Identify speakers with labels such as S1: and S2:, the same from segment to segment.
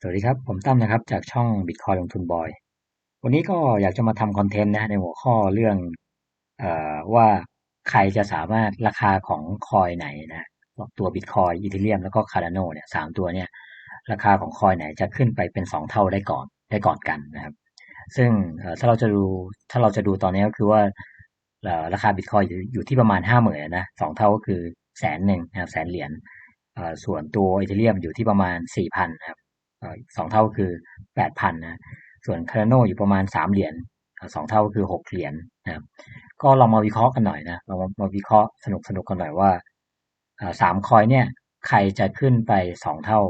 S1: สวัสดีครับ ผมตั้มนะครับ จากช่อง Bitcoin ลงทุนบอย วันนี้ก็อยากจะมาทำคอนเทนต์นะในหัวข้อเรื่องอว่าใครจะสามารถราคาของคอยไหนนะตัว Bitcoin อีเทเรียมแล้วก็ Cardano เนี่ยสามตัวเนี่ย ราคาของคอยไหนจะขึ้นไปเป็นสองเท่าได้ก่อนได้ก่อนกันนะครับ ซึ่งถ้าเราจะดูถ้าเราจะดูตอนนี้ก็คือว่าราคาบิตคอยอยู่ที่ประมาณห้าหมื่นนะสองเท่าก็คือแสนหนึ่งนะครับแสนเหรียญส่วนตัวอีเทเรียมอยู่ที่ประมาณสี่พันนะครับ สองเท่าคือแปดพันนะ ส่วนคาร์โนอยู่ประมาณสามเหรียญสองเท่าก็คือหกเหรียญนะครับ ก็ลองมาวิเคราะห์กันหน่อยนะเรามาวิเคราะห์สนุกสนุกกันหน่อยว่าสามคอยเนี่ย ใครจะขึ้นไปสองเท่า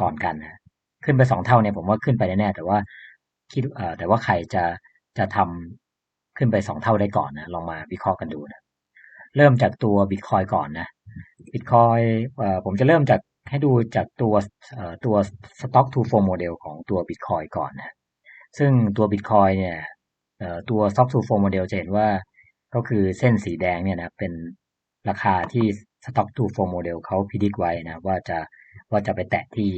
S1: ก่อนกันนะขึ้นไปสองเท่าเนี่ยผมว่าขึ้นไปแน่แต่ว่าคิดแต่ว่าใครจะจะทำขึ้นไปสองเท่าได้ก่อนนะลองมาวิเคราะห์กันดูนะเริ่มจากตัวบิตคอยก่อนนะบิตคอยผมจะเริ่มจาก ให้ดูจากตัวตัว stock to flow model ของตัว Bitcoin ก่อนนะซึ่งตัว Bitcoin เนี่ยตัว stock to flow model จะเห็นว่าก็คือเส้นสีแดงเนี่ยนะเป็นราคาที่ stock to flow model เขาพิจิตไว้นะว่าจะว่าจะไปแตะที่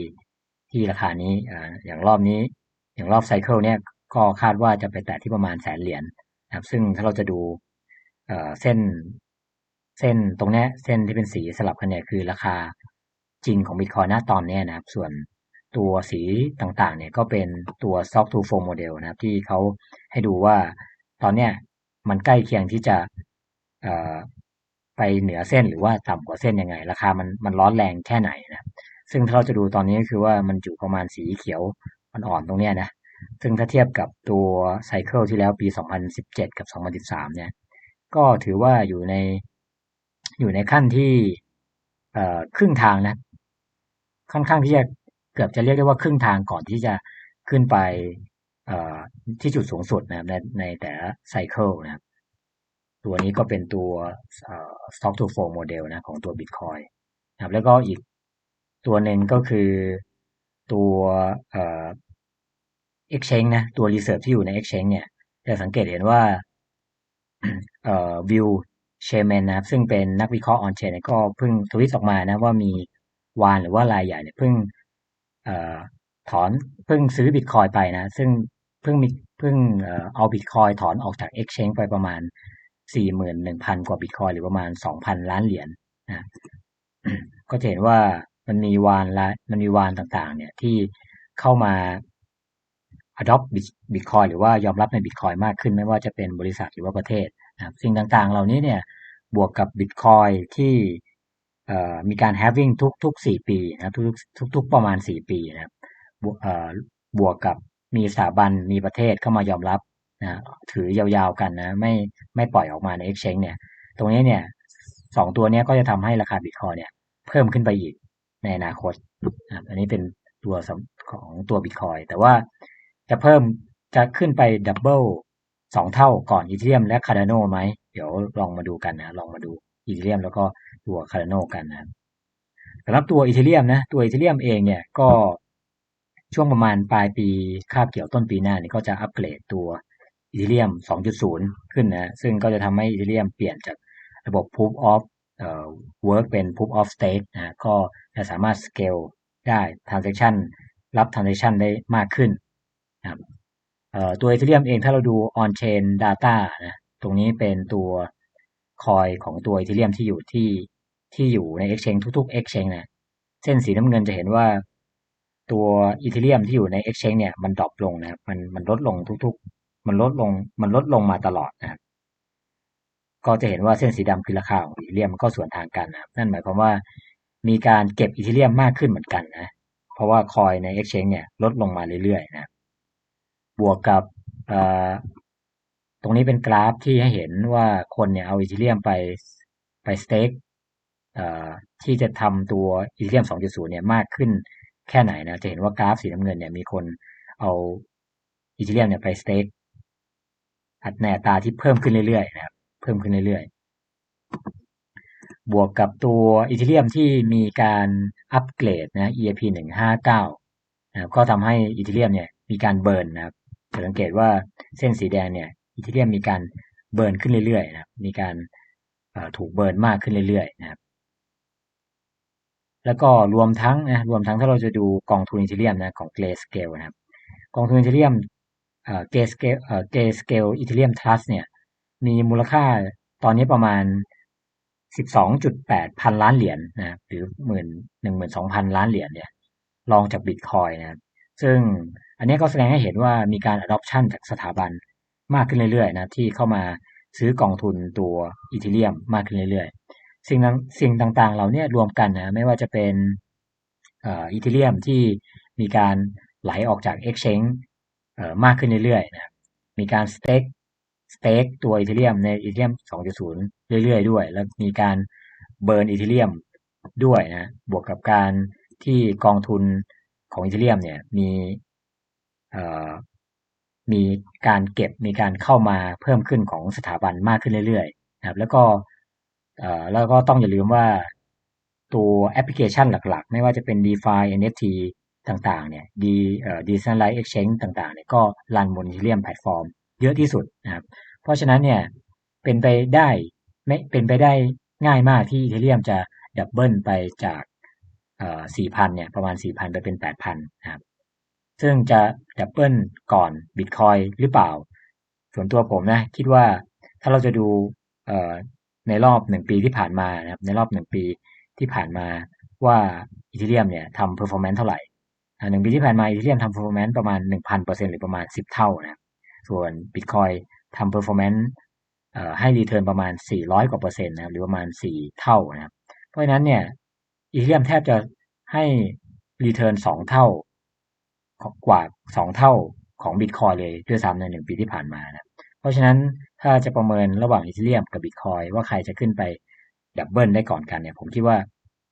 S1: ที่ราคานี้อย่างรอบนี้ อย่างรอบไซเคิลเนี่ยก็คาดว่าจะไปแตะที่ประมาณแสนเหรียญนะครับ ซึ่งถ้าเราจะดูเส้น เส้นตรงนี้เส้นที่เป็นสีสลับกันเนี่ยคือราคา จริงของบิตคอยณตอนนี้นะครับ ส่วนตัวสีต่างๆ เนี่ยก็เป็นตัว stock to flow model นะครับ ที่เขาให้ดูว่าตอนเนี้ยมันใกล้เคียงที่จะไปเหนือเส้นหรือว่าต่ำกว่าเส้นยังไง ราคามันมันร้อนแรงแค่ไหนนะซึ่งถ้าเราจะดูตอนนี้ก็คือว่ามันอยู่ประมาณสีเขียวอ่อนๆตรงเนี้ยนะซึ่งถ้าเทียบกับตัวไซเคิลที่แล้วปี 2017 กับ 2013 เนี่ย ก็ถือว่าอยู่ในอยู่ในขั้นที่ครึ่งทางนะ ค่อนข้างที่จะเกือบจะเรียกได้ว่าครึ่งทางก่อนที่จะขึ้นไปที่จุดสูงสุดนะครับในในแต่ละไซเคิลนะครับตัวนี้ก็เป็นตัว stock to flow model นะของตัว Bitcoin นะครับแล้วก็อีกตัวหนึ่งก็คือตัว exchange นะตัว reserve ที่อยู่ใน exchange เนี่ยจะสังเกตเห็นว่าวิวเชแมนนะครับซึ่งเป็นนักวิเคราะห์ออนเชนก็เพิ่งทวิตออกมานะว่ามี วานหรือว่ารายใหญ่เนี่ยเพิ่งออถอนเพิ่งซื้อบิตคอยไปนะ ซึ่งเพิ่งมีเพิ่งเอาบิตคอยถอนออกจาก Exchange ไปประมาณสี่หมื่นหนึ่งพันกว่าบิตคอยหรือประมาณสองพันล้านเหรียญนนะก็จะเห็นว่ามันมีวานละมันมีวานต่างๆ เนี่ยที่เข้ามา adopt บิตคอยหรือว่ายอมรับในบิตคอยมากขึ้นไม่ว่าจะเป็นบริษัทหรือว่าประเทศนะสิ่งต่างๆ เหล่านี้เนี่ยบวกกับบิตคอยที่ มีการ having ทุกทุกสี่ปีนะทุกทุกทุกประมาณสี่ปีนะครับบวกกับมีสถาบันมีประเทศเข้ามายอมรับนะถือยาวๆกันนะไม่ไม่ปล่อยออกมาใน exchange เนี่ย ตรงนี้เนี่ยสองตัวนี้ก็จะทำให้ราคาบิตคอยเนี่ยเพิ่มขึ้นไปอีกในอนาคตนะอันนี้เป็นตัวของตัวบิตคอยแต่ว่าจะเพิ่มจะขึ้นไปดับเบิลสองเท่าก่อนอีเทียมและคาร์ดานโนไหม เดี๋ยวลองมาดูกันนะ ลองมาดูอีเทียมแล้วก็ ตัวคาร์ดานโนกันนะสำหรับตัวอีเทเรียมนะ ตัวอีเทเรียมเองเนี่ยก็ช่วงประมาณปลายปีคาบเกี่ยวต้นปีหน้านี่ก็จะอัปเกรดตัวอีเทเรียม 2.0 ขึ้นนะซึ่งก็จะทำให้อีเทเรียมเปลี่ยนจากระบบ proof of เอ่อ work เป็น proof of stake นะก็จะสามารถ scale ได้ transaction รับ transaction ได้มากขึ้นนะครับตัวอีเทเรียมเองถ้าเราดู on chain data นะตรงนี้เป็นตัวคอยของตัวอีเทเรียมที่อยู่ที่ ที่อยู่ใน Exchange ทุกๆ Exchange นะเส้นสีน้ำเงินจะเห็นว่าตัวอีเทเรียมที่อยู่ใน Exchange เนี่ยมันดรอปลงนะครับมันมันลดลงทุกๆ มันลดลงมันลดลงมาตลอดนะครับก็จะเห็นว่าเส้นสีดำคือราคาของอีเทเรียมก็ส่วนทางกันนะนั่นหมายความว่ามีการเก็บอีเทเรียมมากขึ้นเหมือนกันนะเพราะว่าคอยใน Exchange เนี่ยลดลงมาเรื่อยๆนะบวกกับตรงนี้เป็นกราฟที่ให้เห็นว่าคนเนี่ยเอาอีเทเรียมไปไปสเต็ก ที่จะทำตัวอีเทียม 2.0 เนี่ยมากขึ้นแค่ไหนนะ จะเห็นว่ากราฟสีน้ำเงินเนี่ยมีคนเอาอีเทียมเนี่ยไปสเต็กอัดแนตาที่เพิ่มขึ้นเรื่อยๆนะครับ เพิ่มขึ้นเรื่อยๆ บวกกับตัวอีเทียมที่มีการอัปเกรดนะ ERP 159นะก็ทำให้อีเทียมเนี่ยมีการเบิร์นนะครับจะสังเกตว่าเส้นสีแดงเนี่ยอีเทียมมีการเบิร์นขึ้นเรื่อยๆนะครับ มีการถูกเบิร์นมากขึ้นเรื่อยๆนะครับ แล้วก็รวมทั้งนะรวมทั้งถ้าเราจะดูกองทุนอีเทเรียมนะของเกรสเกลนะครับกองทุนอีเทเรียมเอ่อเกรสเกลเอ่อเกรสเกลอีเทเรียมทรัสเนี่ยมีมูลค่าตอนนี้ประมาณ 12.8 พันล้านเหรียญนนะหรือหมื่นหนึ่งหมื่นสองพันล้านเหรียญเนี่ยรองจากบิตคอยนะครับซึ่งอันนี้ก็แสดงให้เห็นว่ามีการ adoption จากสถาบันมากขึ้นเรื่อยๆนะที่เข้ามาซื้อกองทุนตัวอีเทเรียมมากขึ้นเรื่อยๆ สิ่งสิ่งต่างๆ เหล่านี้รวมกันนะไม่ว่าจะเป็นอีเทเรียมที่มีการไหลออกจาก Exchange มากขึ้นเรื่อยๆนะมีการสเต็กสเต็กตัวอีเทเรียมในอีเทเรียม 2.0 เรื่อยๆ ด้วย แล้วมีการเบิร์นอีเทเรียมด้วยนะบวกกับการที่กองทุนของอีเทเรียมเนี่ยมีมีการเก็บมีการเข้ามาเพิ่มขึ้นของสถาบันมากขึ้นเรื่อยๆนะครับแล้วก็ แล้วก็ต้องอย่าลืมว่าตัวแอปพลิเคชันหลักๆ ไม่ว่าจะเป็น DeFi NFT ต่างๆ เนี่ยดีเอ่อ Decentralized Exchange ต่างๆ เนี่ยก็รันบน Ethereum แพลตฟอร์มเยอะที่สุดนะครับ เพราะฉะนั้นเนี่ยเป็นไปได้ไม่เป็นไปได้ง่ายมากที่ Ethereum จะดับเบิลไปจากเอ่อ4,000 เนี่ยประมาณ 4,000 ไปเป็น 8,000 นะครับ ซึ่งจะดับเบิลก่อนบิตคอยหรือเปล่า ส่วนตัวผมนะคิดว่าถ้าเราจะดูเอ่อ ในรอบหนึ่งปีที่ผ่านมานะครับ ในรอบหนึ่งปีที่ผ่านมาว่าอีเทเรียมเนี่ยทำเพอร์ฟอร์แมนซ์เท่าไหร่หนึ่งปีที่ผ่านมาอีเทเรียมทำเพอร์ฟอร์แมนซ์ประมาณหนึ่งพันเปอร์เซ็นหรือประมาณสิบเท่านะส่วนบิตคอยทำเพอร์ฟอร์แมนซ์ให้รีเทิร์นประมาณสี่ร้อยกว่าเปอร์เซ็นต์นะหรือประมาณสี่เท่านะครับ เพราะฉะนั้นเนี่ยอีเทเรียมแทบจะให้รีเทิร์นสองเท่ากว่าสองเท่าของบิตคอยเลยด้วยซ้ำในหนึ่งปีที่ผ่านมานะเพราะฉะนั้น ถ้าจะประเมินระหว่างอีเทเรียมกับบิตคอยว่าใครจะขึ้นไปดับเบิลได้ก่อนกันเนี่ย ผมคิดว่า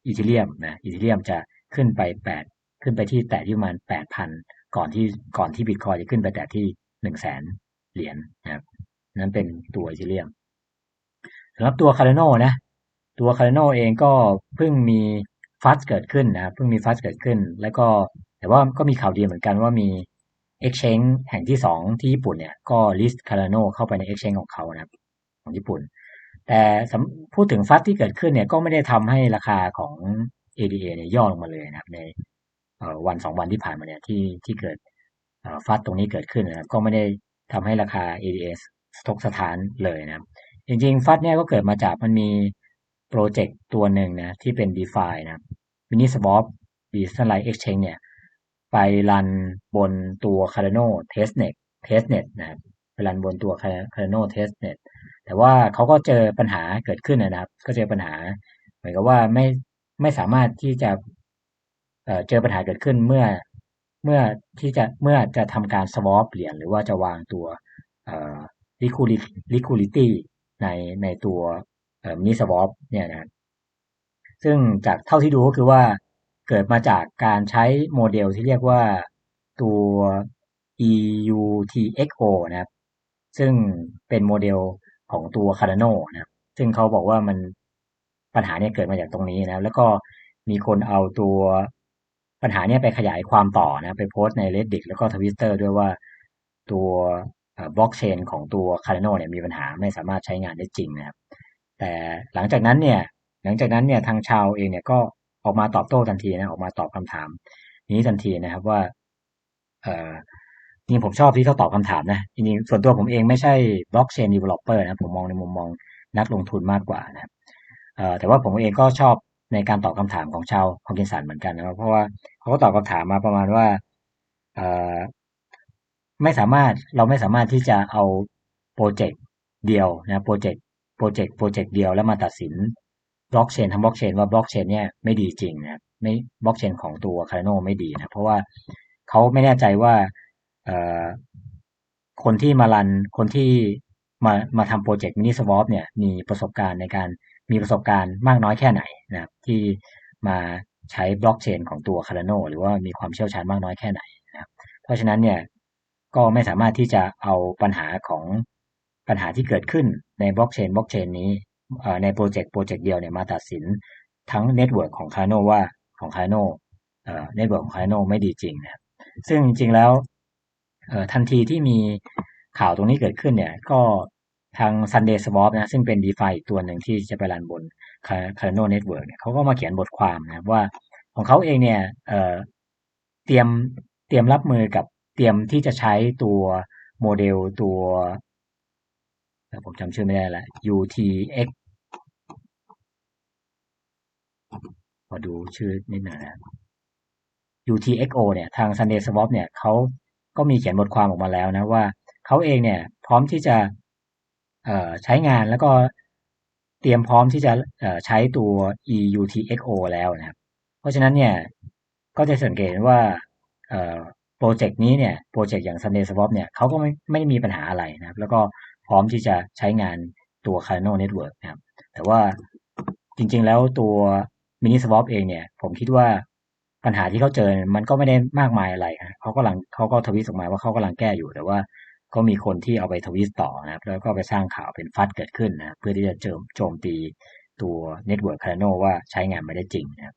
S1: อีเทเรียมนะอีเทเรียมจะขึ้นไปแปดขึ้นไปที่แต่ที่ประมาณแปดพันก่อนที่ก่อนที่บิตคอยจะขึ้นไปแต่ที่หนึ่งแสนเหรียญนะครับนั้นเป็นตัวอีเทเรียมสำหรับตัวคาร์โนนะตัวคาร์โนเองก็เพิ่งมีฟัสเกิดขึ้นนะครับเพิ่งมีฟัสเกิดขึ้น แล้วก็แต่ว่าก็มีข่าวดีเหมือนกันว่ามี Exchange แห่งที่สองที่ญี่ปุ่นเนี่ยก็ลิสต์คาร์โนเข้าไปใน Exchange ของเขานะครับ ของญี่ปุ่น แต่พูดถึงฟัดที่เกิดขึ้นเนี่ยก็ไม่ได้ทำให้ราคาของ ADA เนี่ยย่อลงมาเลยนะครับ ในวันสองวันที่ผ่านมาเนี่ยที่ที่เกิดฟัดตรงนี้เกิดขึ้นนะครับ ก็ไม่ได้ทำให้ราคา ADA สตกสถานเลยนะครับ จริงๆ ฟัดเนี่ยก็เกิดมาจากมันมีโปรเจกต์ตัวหนึ่งนะที่เป็น d e f านะมินิสวอปดีสไลท์เอ็กชแนนเนี่ย ไปรันบนตัว Cardano Testnet Testnet นะครับไปรันบนตัว Cardano Testnet แต่ว่าเขาก็เจอปัญหาเกิดขึ้นนะครับ ก็เจอปัญหา เหมือนกับว่าไม่ไม่สามารถที่จะเจอปัญหาเกิดขึ้นเมื่อเมื่อที่จะเมื่อจะทำการ swap เหรียญหรือว่าจะวางตัว liquidity ในในตัวมินิสวอปเนี่ยนะซึ่งจากเท่าที่ดูก็คือว่า เกิดมาจากการใช้โมเดลที่เรียกว่าตัว EUTXO นะครับ ซึ่งเป็นโมเดลของตัว Cardano นะครับ ซึ่งเขาบอกว่ามันปัญหาเนี่ยเกิดมาจากตรงนี้นะแล้วก็มีคนเอาตัวปัญหาเนี่ยไปขยายความต่อนะไปโพสต์ใน Reddit แล้วก็ Twitter ด้วยว่าตัวบล็อกเชนของตัว Cardano เนี่ยมีปัญหาไม่สามารถใช้งานได้จริงนะครับ แต่หลังจากนั้นเนี่ย หลังจากนั้นเนี่ยทางชาวเองเนี่ยก็ ออกมาตอบโต้ทันทีนะออกมาตอบคำถาม นี้ทันทีนะครับว่า เอ่อจริงผมชอบที่เขาตอบคำถามนะจริงๆส่วนตัวผมเองไม่ใช่บล็อกเชนดีเวลลอปเปอร์นะผมมองในมุมมองนักลงทุนมากกว่านะครับแต่ว่าผมเองก็ชอบในการตอบคำถามของชาวฮอกินสันเหมือนกันนะครับเพราะว่าเขาก็ตอบคำถามมาประมาณว่าไม่สามารถเราไม่สามารถที่จะเอาโปรเจกต์เดียวนะโปรเจกต์โปรเจกต์โปรเจกต์เดียวแล้วมาตัดสิน บล็อกเชนทำบล็อกเชนว่าบล็อกเชนเนี่ยไม่ดีจริงนะไม่บล็อกเชนของตัวคาร์โนไม่ดีนะเพราะว่าเขาไม่แน่ใจว่าคนที่มารันคนที่มามาทำโปรเจกต์มินิสวอปเนี่ยมีประสบการณ์ในการมีประสบการณ์มากน้อยแค่ไหนนะครับที่มาใช้บล็อกเชนของตัว Cardano หรือว่ามีความเชี่ยวชาญมากน้อยแค่ไหนนะครับเพราะฉะนั้นเนี่ยก็ไม่สามารถที่จะเอาปัญหาของปัญหาที่เกิดขึ้นในบล็อกเชนบล็อกเชนนี้ ในโปรเจกต์โปรเจกต์เดียวเนี่ยมาตัดสินทั้งเน็ตเวิร์กของ Cardano ว่าของ Cardano เน็ตเวิร์กของ Cardano ไม่ดีจริงนะซึ่งจริงแล้วทันทีที่มีข่าวตรงนี้เกิดขึ้นเนี่ย ก็ทาง Sunday Swap นะ ซึ่งเป็น DeFi อีกตัวหนึ่งที่จะไปรันบน Cardano Network เนี่ยเขาก็มาเขียนบทความนะว่าของเขาเองเนี่ยเตรียมเตรียมรับมือกับเตรียมที่จะใช้ตัวโมเดลตัว ผมจำชื่อไม่ได้ละ UTX ขอดูชื่อนิดหนึ่งนะ UTXO เนี่ยทาง Sunday Swap เนี่ยเขาก็มีเขียนบทความออกมาแล้วนะว่าเขาเองเนี่ยพร้อมที่จะใช้งานแล้วก็เตรียมพร้อมที่จะใช้ตัว EUTXO แล้วนะครับ เพราะฉะนั้นเนี่ยก็จะสังเกตว่าโปรเจกต์นี้เนี่ยโปรเจกต์อย่าง Sunday Swap เนี่ยเขาก็ไม่ไม่ได้มีปัญหาอะไรนะครับ แล้วก็ พร้อมที่จะใช้งานตัว Cardano Network นะครับ แต่ว่าจริง ๆ แล้วตัว Mini Swap เองเนี่ย ผมคิดว่าปัญหาที่เขาเจอมันก็ไม่ได้มากมายอะไรเขากำลังเขาก็ทวิตออกมาว่าเขากำลังแก้อยู่แต่ว่าก็มีคนที่เอาไปทวิตต่อนะครับ แล้วก็ไปสร้างข่าวเป็นฟัดเกิดขึ้นนะเพื่อที่จะโจมตีตัว Network Cardano ว่าใช้งานไม่ได้จริงนะครับ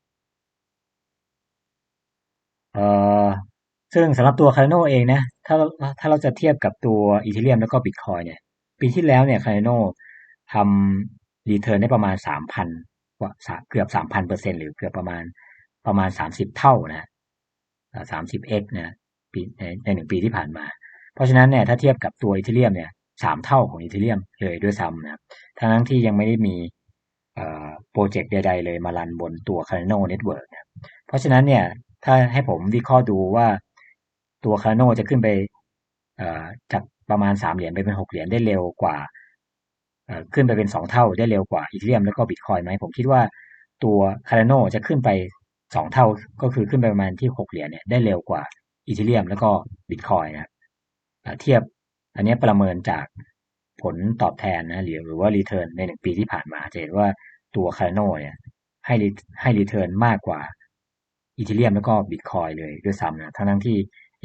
S1: เอ่อซึ่งสำหรับตัว Cardano เองนะถ้าถ้าเราจะเทียบกับตัวอีเทเรียมแล้วก็บิตคอยเนี่ย ปีที่แล้วเนี่ย Cardano ทำรีเทิร์นได้ประมาณสามพันกว่าเกือบสามพันเปอร์เซ็นหรือเกือบประมาณประมาณสามสิบเท่านะสามสิบเอ็กนะปีในในหนึ่งปีที่ผ่านมา เพราะฉะนั้นเนี่ยถ้าเทียบกับตัวอีเทเรียมเนี่ยสามเท่าของอีเทเรียมเลยด้วยซ้ำนะทั้งที่ยังไม่ได้มีโปรเจกต์ใด ๆ เลยมารันบนตัว Cardano Network นะเพราะฉะนั้นเนี่ยถ้าให้ผมวิเคราะห์ดูว่าตัวคาโนจะขึ้นไปจาก ประมาณสามเหรียญไปเป็นหกเหรียญได้เร็วกว่าขึ้นไปเป็นสองเท่าได้เร็วกว่าอีเทเรียมแล้วก็บิตคอยไหมผมคิดว่าตัวคาร์โนจะขึ้นไปสองเท่าก็คือขึ้นไปประมาณที่หกเหรียญเนี่ยได้เร็วกว่าอีเทเรียมแล้วก็บิตคอยนะเทียบอันนี้ประเมินจากผลตอบแทนนะหรือหรือว่ารีเทิร์นในหนึ่งปีที่ผ่านมาจะเห็นว่าตัวคาร์โนเนี่ยให้ให้รีเทิร์นมากกว่าอีเทเรียมแล้วก็บิตคอยเลยด้วยซ้ำนะทั้งทั้งที่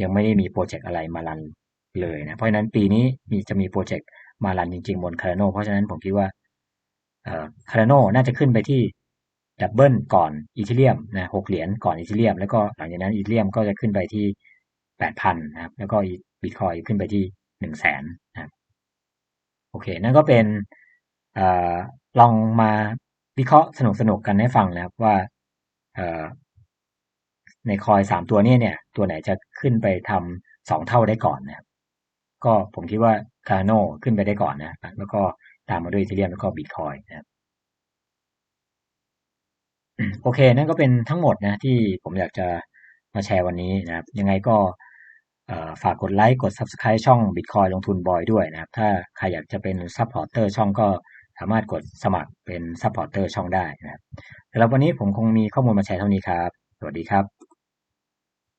S1: ยังไม่ได้มีโปรเจกต์อะไรมารัน เลยนะ เพราะฉะนั้นปีนี้มีจะมีโปรเจกต์มารันจริง ๆ บนคาร์โนเพราะฉะนั้นผมคิดว่าคาร์โนน่าจะขึ้นไปที่ดับเบิลก่อนอีเทเรียมนะหกเหรียญก่อนอีเทเรียม แล้วก็หลังจากนั้นอีเทเรียมก็จะขึ้นไปที่แปดพันนะครับ แล้วก็บิตคอยขึ้นไปที่หนึ่งแสนนะครับโอเค นั่นก็เป็นอลองมาวิเคราะห์สนุกๆกันให้ฟังนะครับว่าในคอยสามตัวนี้เนี่ย ตัวไหนจะขึ้นไปทำสองเท่าได้ก่อนนะครับ ก็ผมคิดว่าคาโนขึ้นไปได้ก่อนนะ แล้วก็ตามมาด้วยอีเทเรียมแล้วก็บิตคอยนะครับโอเค นั่นก็เป็นทั้งหมดนะที่ผมอยากจะมาแชร์วันนี้นะครับ ยังไงก็ฝากกดไลค์ กด Subscribe ช่อง Bitcoin ลงทุนบอยด้วยนะครับ ถ้าใครอยากจะเป็นซัพพอร์เตอร์ช่องก็สามารถกดสมัครเป็นซัพพอร์เตอร์ช่องได้นะครับสำหรับวันนี้ผมคงมีข้อมูลมาแชร์เท่านี้ครับ สวัสดีครับ